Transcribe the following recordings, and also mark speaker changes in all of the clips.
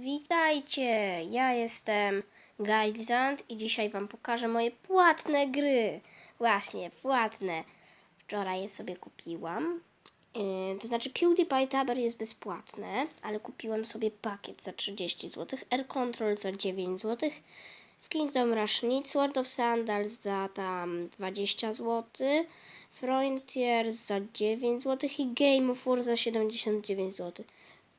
Speaker 1: Witajcie, ja jestem Gailzand i dzisiaj Wam pokażę moje płatne gry. Właśnie, płatne. Wczoraj je sobie kupiłam. Yy, to znaczy PewDiePie Taber jest bezpłatne, ale kupiłam sobie pakiet za 30 zł, Air Control za 9 zł, w Kingdom Rush Need Sword of Sandals za tam 20 zł, Frontiers za 9 zł i Game of War za 79 zł.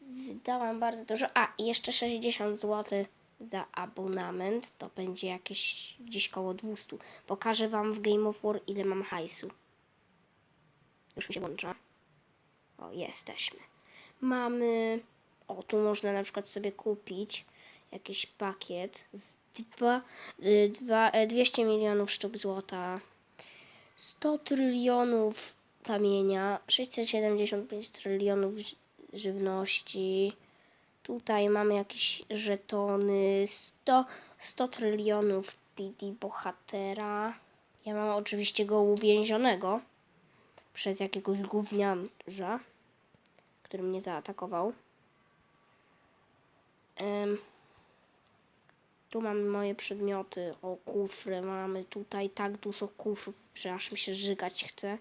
Speaker 1: Wydałam bardzo dużo. A, jeszcze 60 zł za abonament. To będzie jakieś gdzieś koło 200. Pokażę Wam w Game of War, ile mam hajsu. Już mi się włącza. O, jesteśmy. Mamy... O, tu można na przykład sobie kupić jakiś pakiet z dwa, y, dwa, e, 200 milionów sztuk złota, 100 trylionów kamienia, 675 trylionów żywności. Tutaj mamy jakieś żetony, 100, 100 trylionów PD bohatera. Ja mam oczywiście go uwięzionego przez jakiegoś gówniarza, który mnie zaatakował. Em, tu mamy moje przedmioty, o kufry, mamy tutaj tak dużo kufrów, że aż mi się żygać chce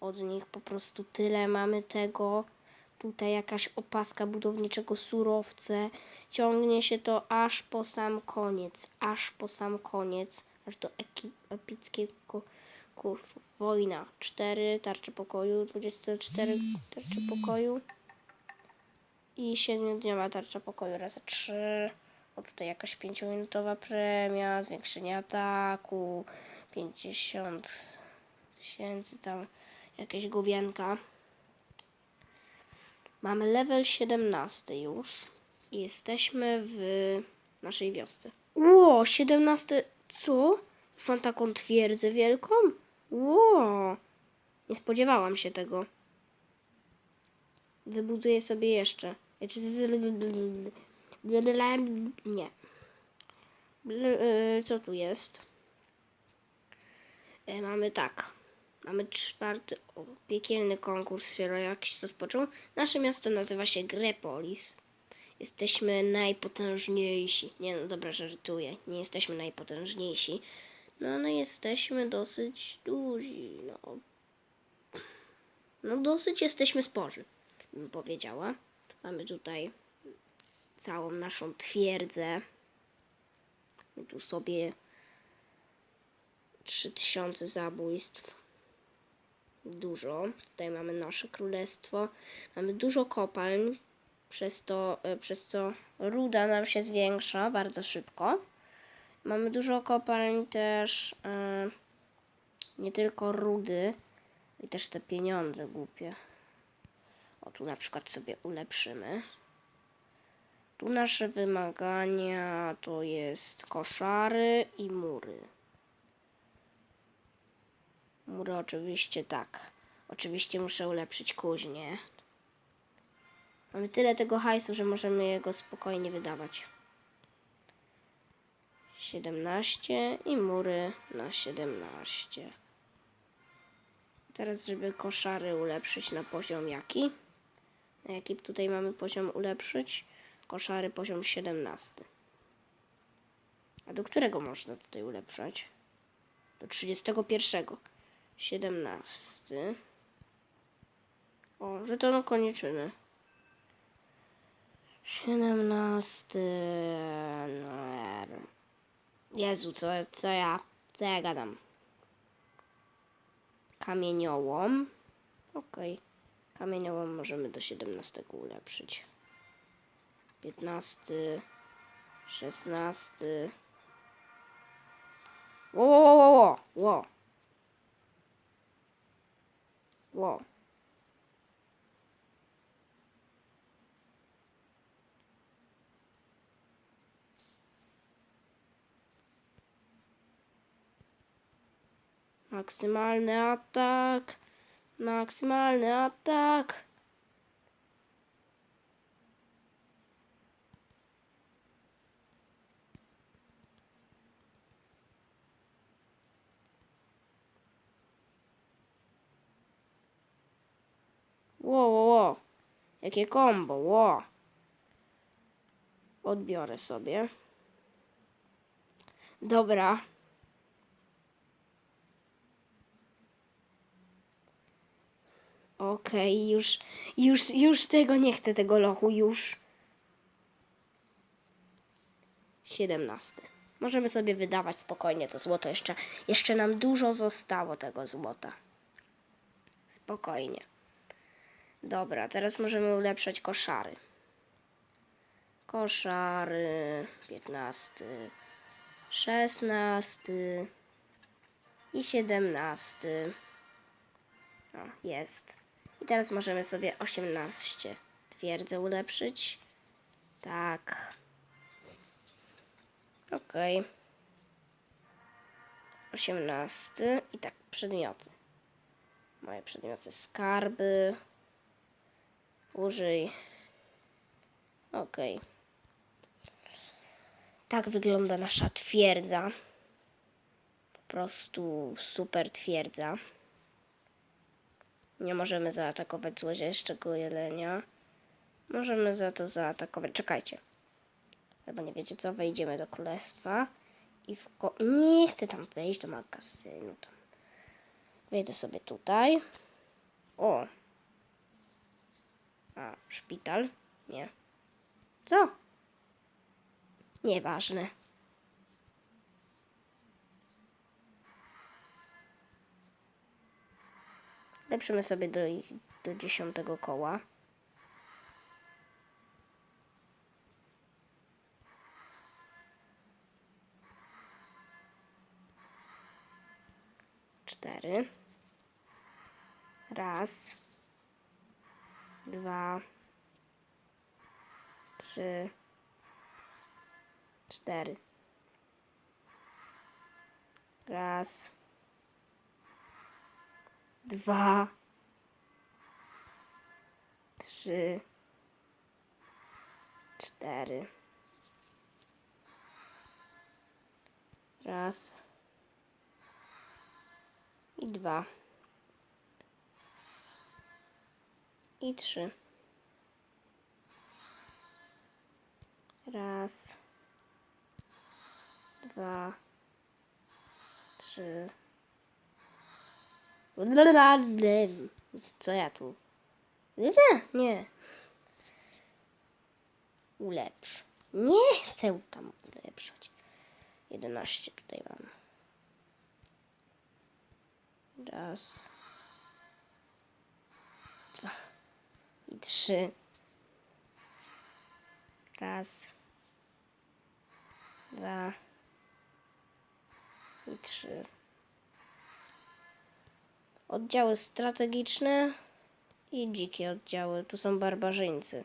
Speaker 1: od nich, po prostu tyle mamy tego. Tutaj jakaś opaska budowniczego surowce, ciągnie się to aż po sam koniec, aż po sam koniec, aż do epickiego kurw. Wojna 4, tarcze pokoju, 24 tarcze pokoju i 7-dniowa tarcza pokoju razy 3. O tutaj jakaś 5-minutowa premia, zwiększenie ataku, 50 tysięcy tam jakieś główienka. Mamy level 17 już i jesteśmy w naszej wiosce. Ło, 17, co? Mam taką twierdzę wielką? Ło, nie spodziewałam się tego. Wybuduję sobie jeszcze. Nie. Co tu jest? E, Mamy tak. Mamy czwarty o, piekielny konkurs się jakiś rozpoczął. Nasze miasto nazywa się Grepolis. Jesteśmy najpotężniejsi. Nie no dobra, żartuję. Nie jesteśmy najpotężniejsi. No ale jesteśmy dosyć duzi. No, no dosyć jesteśmy sporzy, bym powiedziała. Mamy tutaj całą naszą twierdzę. My tu sobie 3000 zabójstw. Dużo. Tutaj mamy nasze królestwo. Mamy dużo kopalń, przez to, e, przez co ruda nam się zwiększa bardzo szybko. Mamy dużo kopalń też, e, nie tylko rudy, i też te pieniądze głupie. O, tu na przykład sobie ulepszymy. Tu nasze wymagania to jest koszary i mury. Mury oczywiście tak. Oczywiście muszę ulepszyć kuźnię. Mamy tyle tego hajsu, że możemy jego spokojnie wydawać. 17 i mury na 17. Teraz, żeby koszary ulepszyć na poziom jaki? Na jaki tutaj mamy poziom ulepszyć? Koszary poziom 17. A do którego można tutaj ulepszać? Do 31. 17. O, żeton koniczyny. 17. numer. Jezu, co, co ja, co ja gadam? Kamieniołom. Okej. Kamieniołom możemy do 17 ulepszyć. 15. 16. Maksymalny atak. Maksymalny atak. Ło, ło, ło. Jakie kombo, ło. Odbiorę sobie. Dobra. Okej, już, już, już tego nie chcę, tego lochu, już. 17. Możemy sobie wydawać spokojnie to złoto. Jeszcze, jeszcze nam dużo zostało tego złota. Spokojnie. Dobra, teraz możemy ulepszać koszary. Koszary. 15. 16. I 17. O, jest. I teraz możemy sobie 18 twierdzę ulepszyć. Tak. Okej. 18. I tak, przedmioty. Moje przedmioty skarby. Użyj. Okej. Tak wygląda nasza twierdza. Po prostu super twierdza. Nie możemy zaatakować złodziejskiego jelenia. Możemy za to zaatakować. Czekajcie. Albo nie wiecie co, wejdziemy do królestwa i w ko- Nie chcę tam wejść do magazynu. Wejdę sobie tutaj. O. A, szpital? Nie. Co? Nieważne. Lepszymy sobie do, ich, do dziesiątego koła. Cztery. Raz. Dwa. Trzy. Cztery. Raz. Dwa. Trzy. Cztery. Raz. I dwa. I trzy. Raz. Dwa. Trzy. Co ja tu? Nie, nie. Ulepsz. Nie chcę tam ulepszać. 11 tutaj mam. Raz. Dwa. I trzy. Raz. Dwa. I trzy. Oddziały strategiczne i dzikie oddziały. Tu są barbarzyńcy.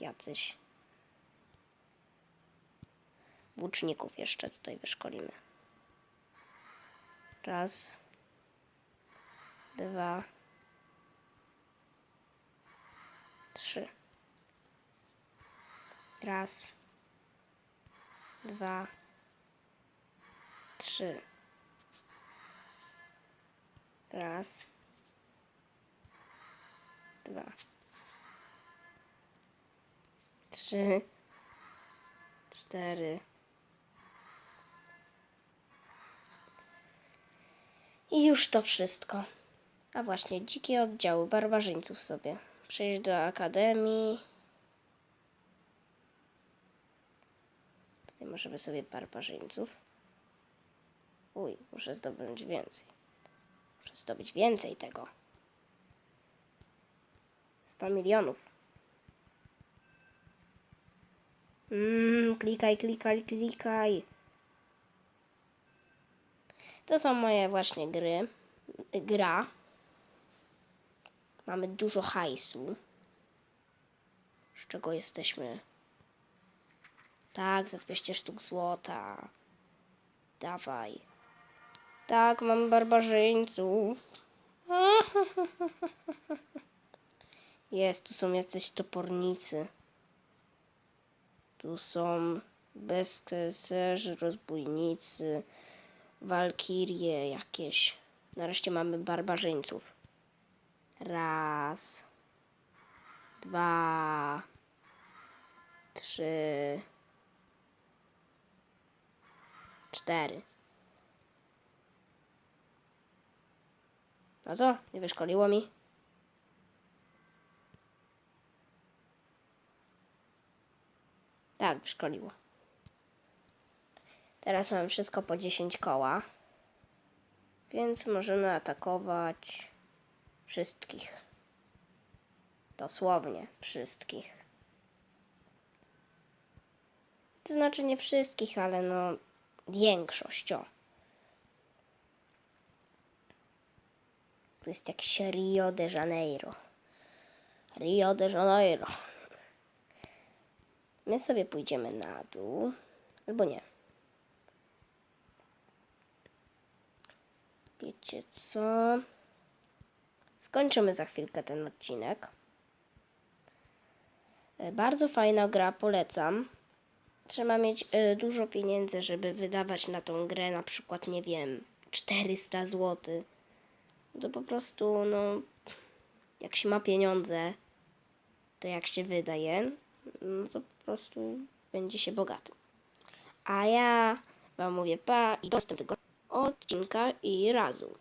Speaker 1: Jacyś. Łuczników jeszcze tutaj wyszkolimy. Raz. Dwa. Trzy. Raz. Dwa. Trzy. Raz. Dwa. Trzy. Cztery. I już to wszystko. A właśnie, dzikie oddziały barbarzyńców sobie. Przejść do akademii. Tutaj możemy sobie barbarzyńców. Uj, muszę zdobyć więcej. Zdobyć więcej tego. 100 milionów. Mmm, klikaj, klikaj, klikaj. To są moje właśnie gry. Gra. Mamy dużo hajsu. Z czego jesteśmy? Tak, za 200 sztuk złota. Dawaj. Tak, mamy barbarzyńców. Jest, tu są jacyś topornicy. Tu są bezkeserzy, rozbójnicy, walkirie jakieś. Nareszcie mamy barbarzyńców. Raz, dwa, trzy, cztery. No co? Nie wyszkoliło mi? Tak, wyszkoliło. Teraz mam wszystko po 10 koła. Więc możemy atakować wszystkich. Dosłownie wszystkich. To znaczy nie wszystkich, ale no większość. O. Tu jest jakieś Rio de Janeiro. Rio de Janeiro. My sobie pójdziemy na dół. Albo nie. Wiecie co? Skończymy za chwilkę ten odcinek. E, Bardzo fajna gra, polecam. Trzeba mieć e, dużo pieniędzy, żeby wydawać na tą grę, na przykład, nie wiem, 400 zł. To po prostu, no, jak się ma pieniądze, to jak się wydaje, no to po prostu będzie się bogaty. A ja Wam mówię pa i do następnego odcinka i razu.